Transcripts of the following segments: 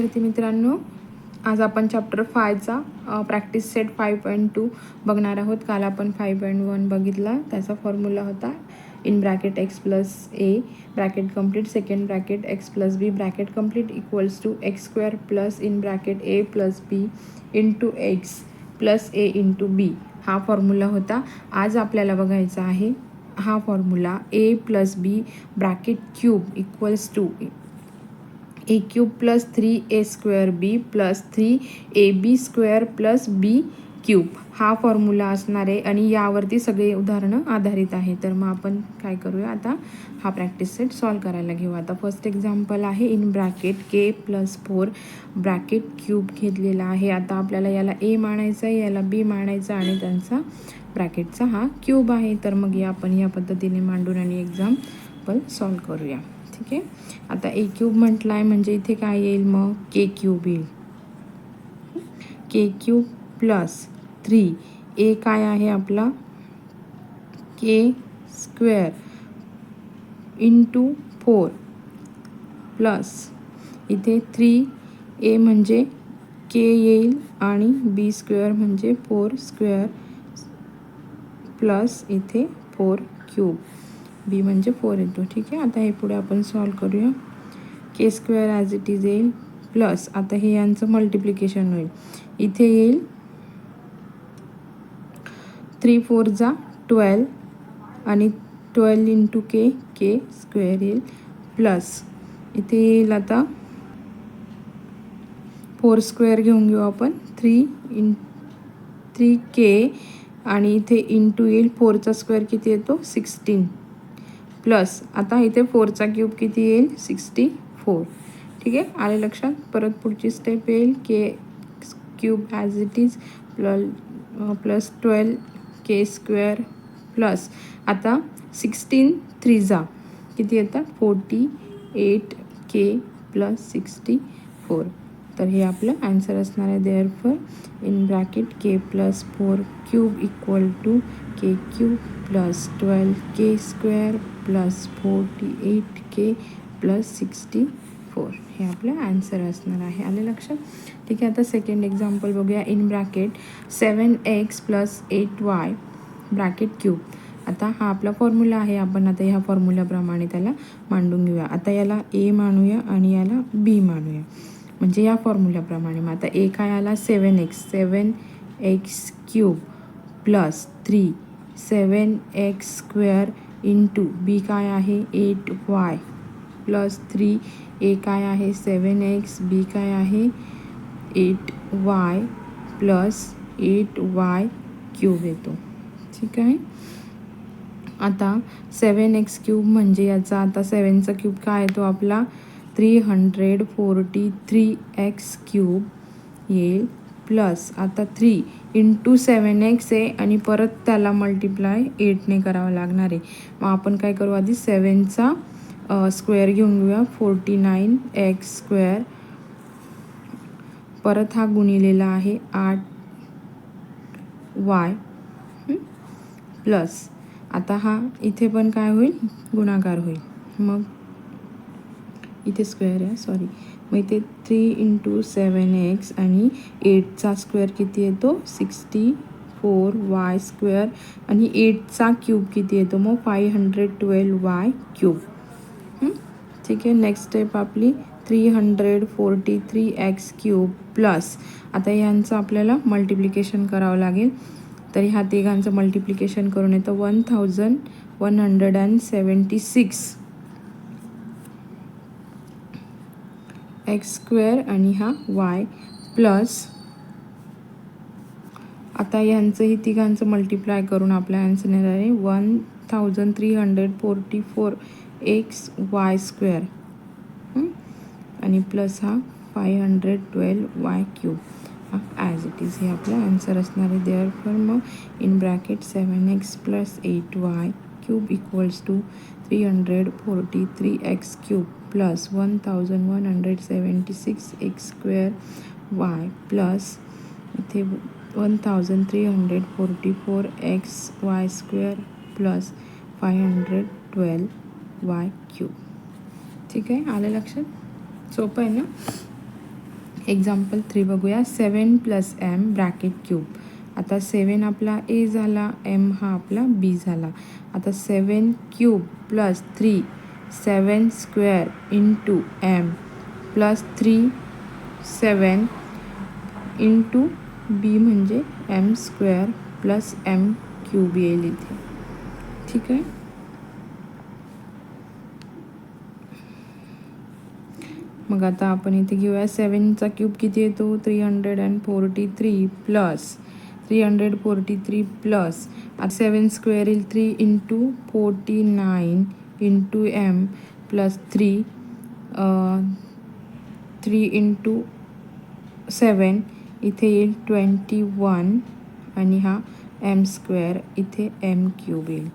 विद्यार्थी मित्रांनो आज आपण chapter फायचा practice set five point two बघणार आहोत. काल आपण फाय पॉईंट वन बघितला. त्याचा फॉर्म्युला होता in bracket x plus a bracket complete second bracket x plus b bracket complete equals to x square plus in bracket a plus b into x plus a into b हा formula होता. आज आपल्याला बघायचा आहे हा formula a plus b bracket cube equals to a cube plus three a square b plus three a b square plus b cube हा formula असणार आहे आणि यावरती सगळे उदाहरणं आधारित आहे तर मग आपण काय करूया? आता हा प्रॅक्टिस सेट सॉल्व करायला घेऊ. आता फर्स्ट एक्झाम्पल आहे in bracket k plus four bracket cube घेतलेला आहे. आता आपल्याला याला ए मानायचं आहे याला बी मानायचं आणि त्यांचा ब्रॅकेटचा हा क्यूब आहे. तर मग या आपण या पद्धतीने मांडून आणि एक्झाम्पल सॉल्व करूया. ठीक आहे? आता ए क्यूब म्हटलं आहे म्हणजे इथे काय येईल मग? के क्यूब येईल. K cube plus three a काय आहे आपला? K square into four plus इथे थ्री ए म्हणजे के येईल आणि बी स्क्वेअर म्हणजे फोर स्क्वेअर प्लस इथे फोर क्यूब बी म्हणजे फोर येतो ठीक आहे? आता हे पुढे आपण सॉल्व करूया. K square as it is येईल प्लस आता हे यांचं मल्टिप्लिकेशन होईल. इथे येईल थ्री फोर जा ट्वेल्व आणि twelve into k k square येईल प्लस इथे येईल आता फोर स्क्वेअर घेऊन घेऊ आपण. थ्री इन थ्री के आणि इथे इंटू येईल. फोरचा स्क्वेअर किती येतो? सिक्स्टीन प्लस आता इथे फोरचा क्यूब किती येईल? Sixty four. ठीक आहे? आले लक्षात? परत पुढची स्टेप येईल. K cube as it is प्ल plus twelve k square plus आता सिक्स्टीन थ्रीजा किती येतात? Forty eight k plus sixty four तर हे आपलं ॲन्सर असणार आहे therefore in bracket k plus four cube equal to k cube plus twelve k square plus forty eight k plus sixty four हे आपलं ॲन्सर असणार आहे. आले लक्षात? ठीक आहे आता सेकंड एक्झाम्पल बघूया. In bracket seven x plus eight y bracket cube आता हा आपला फॉर्म्युला आहे. आपण आता ह्या फॉर्म्युलाप्रमाणे त्याला मांडून घेऊया. आता याला ए मानूया आणि याला बी मानूया. म्हणजे या फॉर्म्युल्याप्रमाणे मग आता एक काय आला? Seven x seven x cube plus three seven x square into b काय आहे? Eight y plus three a काय आहे? सेवन एक्स बी काय आहे? Eight y plus eight y cube येतो. ठीक आहे? आता सेवन एक्स क्यूब म्हणजे याचा आता सेवनचा क्यूब काय येतो आपला? Three hundred forty three x cube येईल. प्लस आता थ्री इंटू सेवन एक्स आहे आणि परत त्याला मल्टिप्लाय एटने करावं लागणार आहे. मग आपण काय करू आधी सेवनचा स्क्वेअर घेऊन घेऊया. फोर्टी नाईन एक्स स्क्वेअर परत हा गुणिलेला आहे आठ वाय प्लस आता हा इथे पण काय होईल? गुणाकार होईल. मग इथे स्क्वेअर आहे सॉरी मग इथे थ्री इंटू सेवन एक्स आणि एटचा स्क्वेअर किती येतो? सिक्स्टी फोर वाय स्क्वेअर आणि एटचा क्यूब किती येतो? मग five hundred twelve y cube ठीक आहे नेक्स्ट स्टेप आपली three hundred forty three x cube plus आता ह्यांचं आपल्याला मल्टिप्लिकेशन करावं लागेल. तर ह्या तिघांचं मल्टिप्लिकेशन करून येतं one thousand one hundred and seventy six x square आणि हा वाय प्लस आता यांचंही तिघांचं मल्टिप्लाय करून आपल्या आन्सर येणार आहे. One thousand three hundred forty four x y square. आणि प्लस हा five hundred twelve y cube. हा ॲज इट इज हे आपलं आन्सर असणार आहे. देअर फॉर मग in bracket seven x plus eight y cube equals to three hundred forty three x cube plus one thousand one hundred seventy six x square y plus इथे one thousand three hundred forty four x y square plus five hundred twelve y cube ठीक आहे? आलं लक्षात? सोपं आहे ना? Example three बघूया. Seven plus m bracket cube आता सेवन आपला ए झाला एम हा आपला बी झाला. आता seven cube plus three seven square into m plus three seven into b म्हणजे m square plus m cube येईल इथे. ठीक आहे? मग आता आपण इथे घेऊया. सेवनचा क्यूब किती येतो? Three hundred and forty three plus three hundred forty three plus. आता सेवन स्क्वेअर येईल three into forty nine. Into m plus three three into seven इथे येईल ट्वेंटी वन आणि हा एम स्क्वेअर इथे एम क्यूब येईल.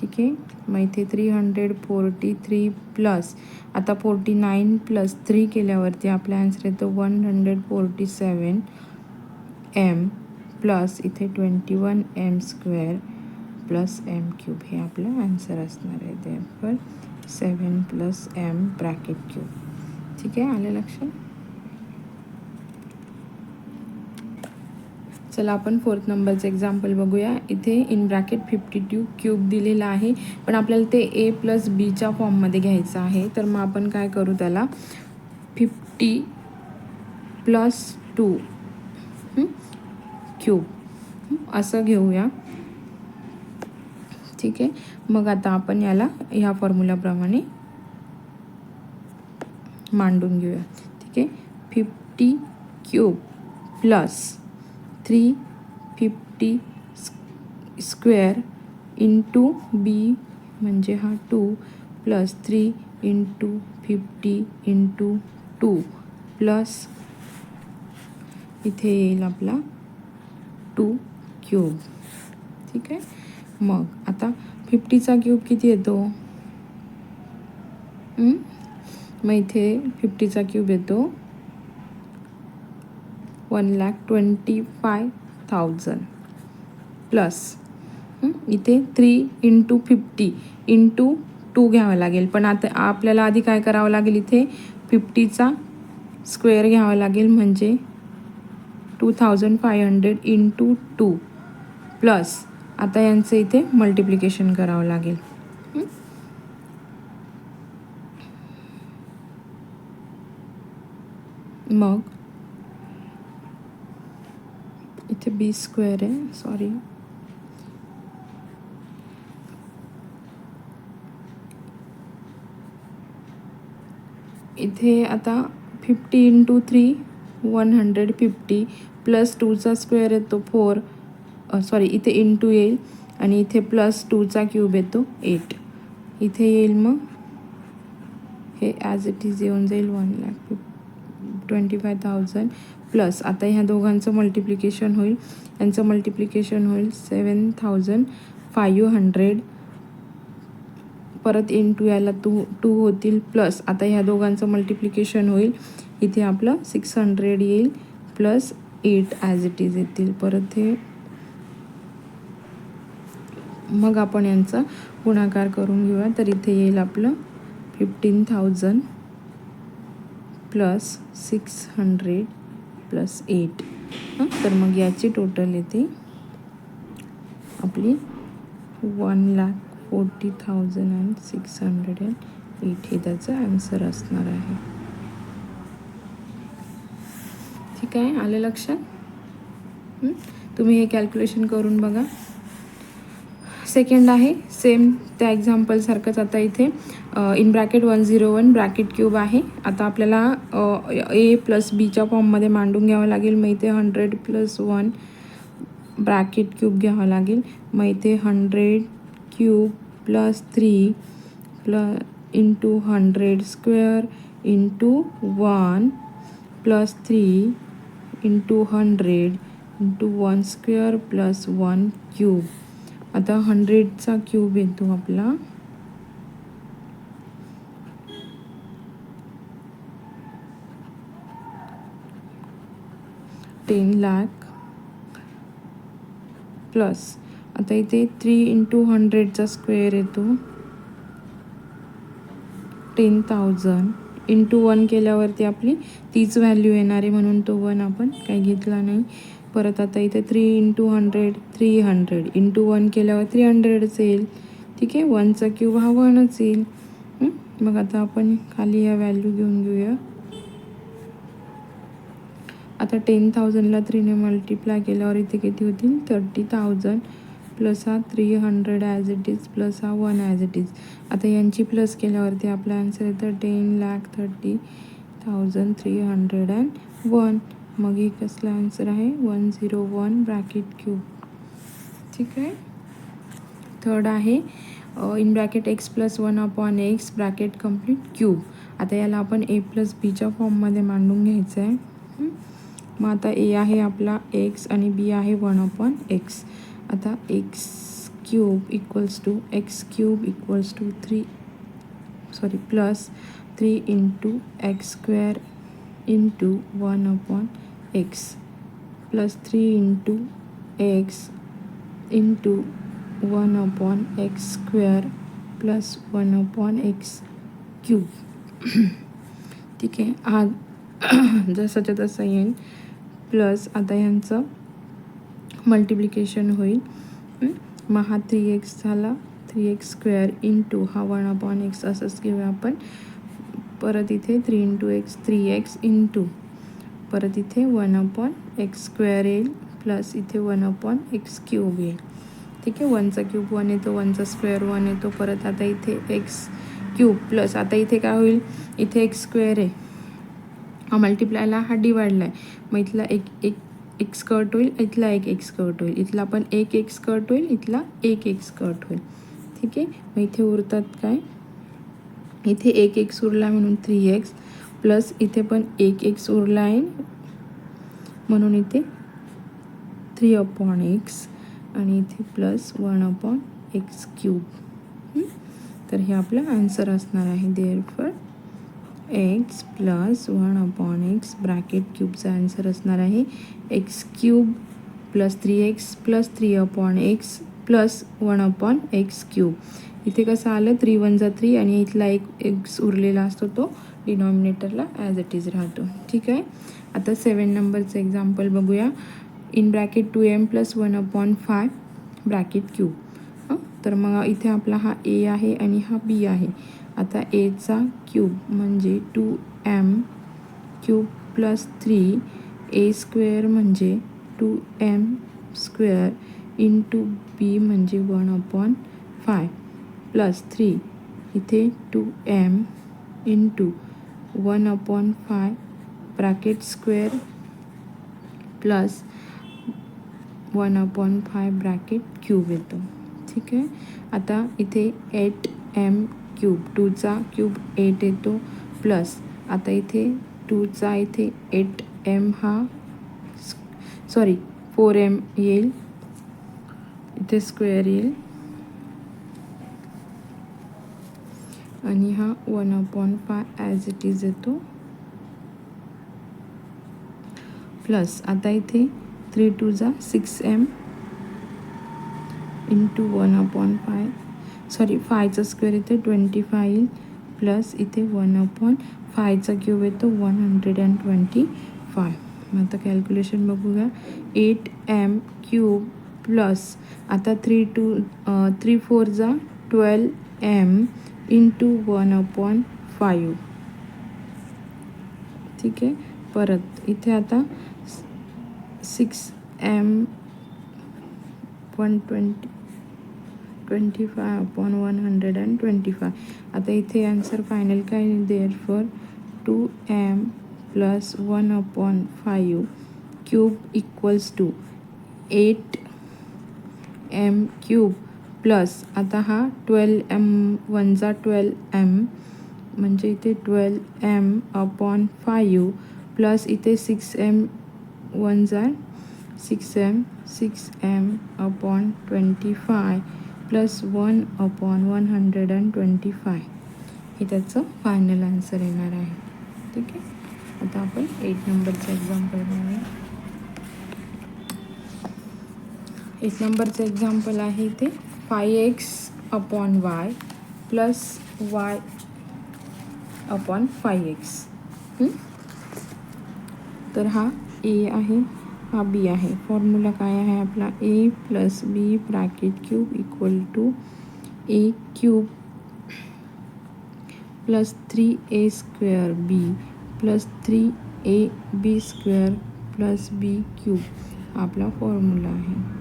ठीक आहे? मग इथे three hundred forty three plus आता फोर्टी नाईन प्लस थ्री केल्यावरती आपला आन्सर येतो one hundred forty seven m plus इथे twenty one m square plus m cube हे आपलं आन्सर असणार आहे ते seven plus m bracket cube ठीक आहे? आलं लक्षात? चला आपण फोर्थ नंबरचं एक्झाम्पल बघूया. इथे in bracket fifty two cube दिलेला आहे. पण आपल्याला ते ए प्लस बीच्या फॉर्ममध्ये घ्यायचं आहे. तर मग आपण काय करू त्याला? फिफ्टी प्लस टू क्यूब असं घेऊया. ठीक आहे. मग आता आपण याला ह्या फॉर्म्युलाप्रमाणे मांडून घेऊया. ठीक आहे. Fifty cube plus three fifty square into b म्हणजे हा two plus three into fifty into two plus इथे येईल आपला टू क्यूब ठीक आहे. मग? आता फिफ्टीचा क्यूब किती येतो? मग इथे फिफ्टीचा क्यूब येतो. One lakh twenty five thousand plus इथे three into fifty into two घ्यावं लागेल. पण आता आपल्याला आधी काय करावं लागेल इथे? फिफ्टीचा स्क्वेअर घ्यावा लागेल म्हणजे two thousand five hundred into two plus आता यांचं इथे मल्टिप्लिकेशन करावं लागेल? मग? इथे बी स्क्वेअर आहे सॉरी इथे आता fifty into three one hundred fifty plus टूचा square येतो फोर सॉरी इथे इन टू येईल आणि इथे प्लस टूचा क्यूब येतो एट इथे येईल मग हे ॲज इट इज येऊन जाईल one lakh twenty five thousand plus आता ह्या दोघांचं मल्टिप्लिकेशन होईल. यांचं मल्टिप्लिकेशन होईल सेवन थाउजंड फायू हंड्रेड परत इन टू याला टू टू होतील प्लस आता ह्या दोघांचं मल्टिप्लिकेशन होईल. इथे आपलं सिक्स हंड्रेड येईल plus eight as it is येतील. परत हे मग आपण यांचा गुणाकार करून घेऊया. तर इथे येईल आपलं fifteen thousand plus six hundred plus eight हां? तर मग याची टोटल येते आपली one lakh forty thousand and six hundred and eight हे त्याचं आन्सर असणार आहे. ठीक आहे? आलं लक्षात? तुम्ही हे कॅल्क्युलेशन करून बघा. सेकंड आहे. सेम त्या एक्झाम्पलसारखंच आता इथे in bracket one zero one bracket cube आहे. आता आपल्याला ए प्लस बीच्या फॉर्ममध्ये मांडून घ्यावं लागेल. मग इथे hundred plus one bracket cube घ्यावं लागेल. मग इथे हंड्रेड क्यूब प्लस थ्री प्ल into hundred square into one plus three into hundred into one square plus one cube आता हंड्रेडचा क्यूब येतो आपला. टेन लॅक प्लस आता इथे थ्री इंटू हंड्रेडचा स्क्वेअर येतो. टेन थाउजंड इंटू वन केल्यावरती आपली तीच व्हॅल्यू येणार आहे म्हणून तो वन आपण काही घेतला नाही. परत आता इथे three into hundred three hundred into one केल्यावर थ्री हंड्रेडच येईल. ठीक आहे? वनचा क्यूब हा वनच येईल. मग आता आपण खाली ह्या व्हॅल्यू घेऊन घेऊया. आता टेन थाउजंडला थ्रीने मल्टिप्लाय केल्यावर इथे किती होतील? थर्टी थाउजंड प्लस हा three hundred as it is plus हा वन ॲज इट इज आता यांची प्लस केल्यावरती आपला आन्सर येतं ten lakh thirty thousand three hundred and one मग हे कसला आन्सर आहे one zero one bracket cube ठीक आहे? थर्ड आहे in bracket x plus one upon x bracket complete cube आता याला आपण ए प्लस बीच्या फॉर्ममध्ये मांडून घ्यायचं आहे मग आता ए आहे आपला एक्स आणि बी आहे वन अपॉन एक्स आता x cube equals to x cube equals to three sorry plus three into x square into one upon x plus three into x into one upon x square plus one upon x cube ठीक आहे. हा जसाच्या तसा येईल. Plus आता यांचं multiplication होईल. मग हा थ्री एक्स झाला. थ्री एक्स स्क्वेअर इंटू हा वन अपॉन एक्स असंच घेऊया आपण. परत इथे three into x three x into परत इथे वन अपॉन एक्स स्क्वेअर येईल प्लस इथे वन अपॉन एक्स क्यूब येईल ठीक आहे? वनचा क्यूब वन येतो वनचा स्क्वेअर वन येतो. परत आता इथे एक्स क्यूब प्लस आता इथे काय होईल? इथे एक्स स्क्वेअर आहे हा मल्टिप्लायला हा डिवाइडला आहे. मग इथला एक एक एक स्कर्ट होईल इथला एक एक स्कर्ट होईल. इथला पण एक एक स्कर्ट होईल इथला एक एक स्कर्ट होईल. ठीक आहे? मग इथे उरतात काय? इथे एक एक्स उरला म्हणून थ्री एक्स प्लस इथे पण एक एक्स उरला आहे. म्हणून इथे थ्री अपॉन एक्स आणि इथे plus one upon x cube तर हे आपलं आन्सर असणार आहे. Therefore x plus one upon x bracket क्यूबचा answer असणार आहे. X cube plus three x plus three upon x plus one upon x cube इथे कसं आलं? थ्री वन जा थ्री आणि इथला एक एक्स उरलेला असतो तो डिनॉमिनेटरला ॲज इट इज राहतो. ठीक आहे? आता सेवन नंबरचं एक्झाम्पल बघूया. In bracket two m plus one upon five bracket cube हां? तर मग इथे आपला हा ए आहे आणि हा बी आहे. आता एचा क्यूब म्हणजे two m cube plus three a square म्हणजे two m square into b म्हणजे one upon five plus three. इथे two m into one upon five bracket square plus one upon five bracket cube येतो. ठीक आहे? आता इथे eight m cube टूचा cube eight येतो प्लस आता इथे टूचा इथे एट एम हा सॉरी फोर एम येईल. इथे स्क्वेअर येईल. आणि हा one upon five as it is येतो. प्लस आता इथे थ्री टू जा six m into one upon five sorry फायचा square येते ट्वेंटी फाय येईल. प्लस इथे वन अपॉन फायचा क्यूब येतो one hundred and twenty five मग आता कॅल्क्युलेशन बघूया एट एम क्यूब प्लस आता थ्री टू थ्री फोर जा twelve m into one upon five ठीक आहे परत, इथे आता six m one twenty twenty five upon one hundred and twenty five आता इथे आन्सर फायनल काय therefore two m plus one upon five cube equals to eight m cube plus आता हा ट्वेल्व एम वनचा ट्वेल्व एम म्हणजे इथे twelve m upon five plus इथे six m one jar six m six m upon twenty five plus one upon one hundred and twenty five हे त्याचं final answer येणार आहे. ठीक आहे? आता आपण एट नंबरचं एक्झाम्पल बघूया एक नंबरचं एक्झाम्पल आहे इथे. Five x upon y plus y upon five x तर हा ए आहे हा बी आहे. फॉर्म्युला काय आहे आपला? A plus b bracket cube equal to a cube plus three a square b plus three a b square plus b cube आपला formula आहे.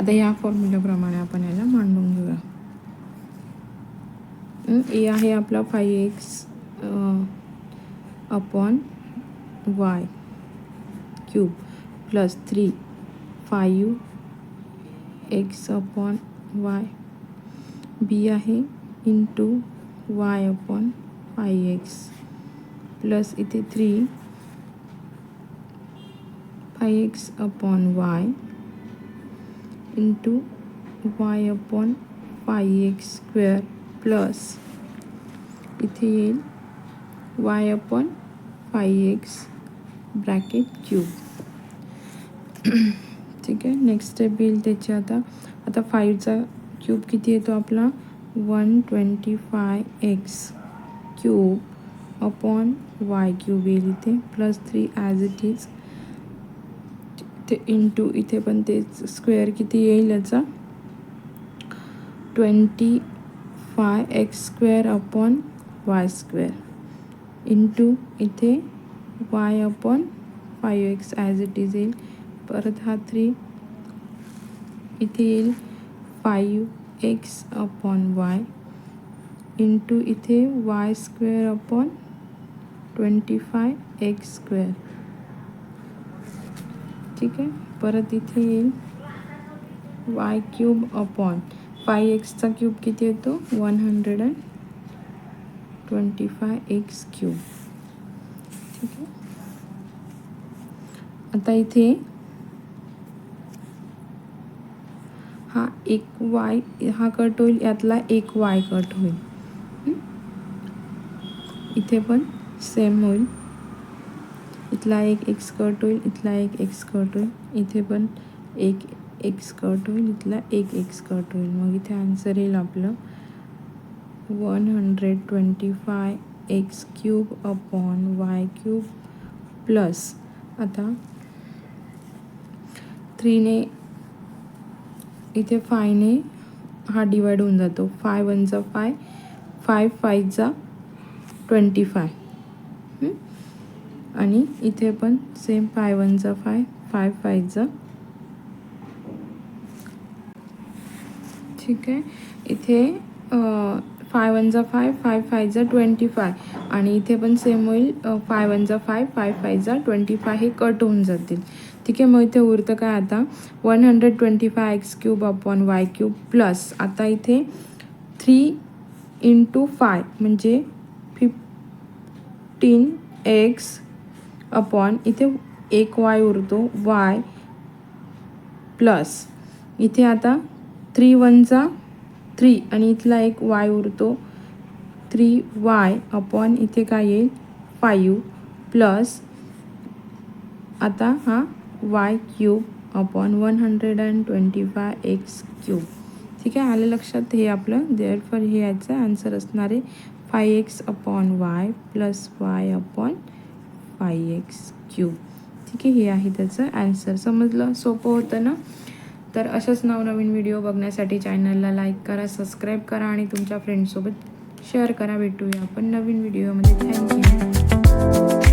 आता या फॉर्म्युल्याप्रमाणे आपण याला मांडून घेऊया. ए आहे आपला five x upon y cube plus three five x upon y b आहे into y upon five x plus इथे three five x upon y into y upon five x square plus इथे येईल y upon five x bracket cube ठीक आहे? Next step येईल त्याची आता. आता फाईव्हचा क्यूब किती येतो आपला? One twenty five x cube upon y cube येईल इथे. Plus three as it is ते इंटू इथे पण तेच स्क्वेअर किती येईल याचा? Twenty five x square upon y square into इथे y upon five x as it is येईल. परत हा थ्री इथे येईल. Five x upon y into इथे y square upon twenty five x square ठीक आहे. परत इथे येईल. वाय क्यूब अपॉन फाय एक्सचा क्यूब किती येतो? One hundred and twenty five x cube ठीक आहे. आता इथे हा एक वाय हा कट होईल यातला एक वाय कट होईल. इथे पण सेम होईल. इथला एक एक स्कर्ट होईल इथला एक एक स्कर्ट होईल. इथे पण एक एक स्कर्ट होईल इथला एक एक स्कर्ट होईल. मग इथे आन्सर येईल आपलं. One hundred twenty five x cube upon y cube plus आता थ्रीने इथे फायने हा डिवाइड होऊन जातो. फाय वनचा फाय फाय फायचा ट्वेंटी फाय आणि इथे पण सेम फाय वनचा फाय फाय फायचा ठीक आहे. इथे फाय वनचा फाय फाय फायचा ट्वेंटी फाय आणि इथे पण सेम होईल फाय वनचा फाय फाय फायचा ट्वेंटी फाय हे कट होऊन जातील. ठीक आहे मग इथे उरतं काय आता? One hundred twenty five x cube upon y cube plus आता इथे थ्री इंटू फाय म्हणजे फिफ्टीन एक्स अपॉन इथे एक वाय उरतो वाय प्लस. इथे आता थ्री वनचा थ्री आणि इथला एक वाय उरतो थ्री वाय अपॉन इथे काय येईल? Five plus. आता हा y cube upon one hundred and twenty five x cube. ठीक आहे? आलं लक्षात? हे आपलं देअर फॉर हे याचं आन्सर असणार आहे. Five x upon y plus y upon five x cube ठीक आहे हे आहे त्याचं ॲन्सर समजलं? सोपं होतं ना? तर अशाच नवनवीन व्हिडिओ बघण्यासाठी चॅनलला लाईक करा सबस्क्राईब करा आणि तुमच्या फ्रेंड्ससोबत शेअर करा. भेटूया आपण नवीन व्हिडिओमध्ये थँक्यू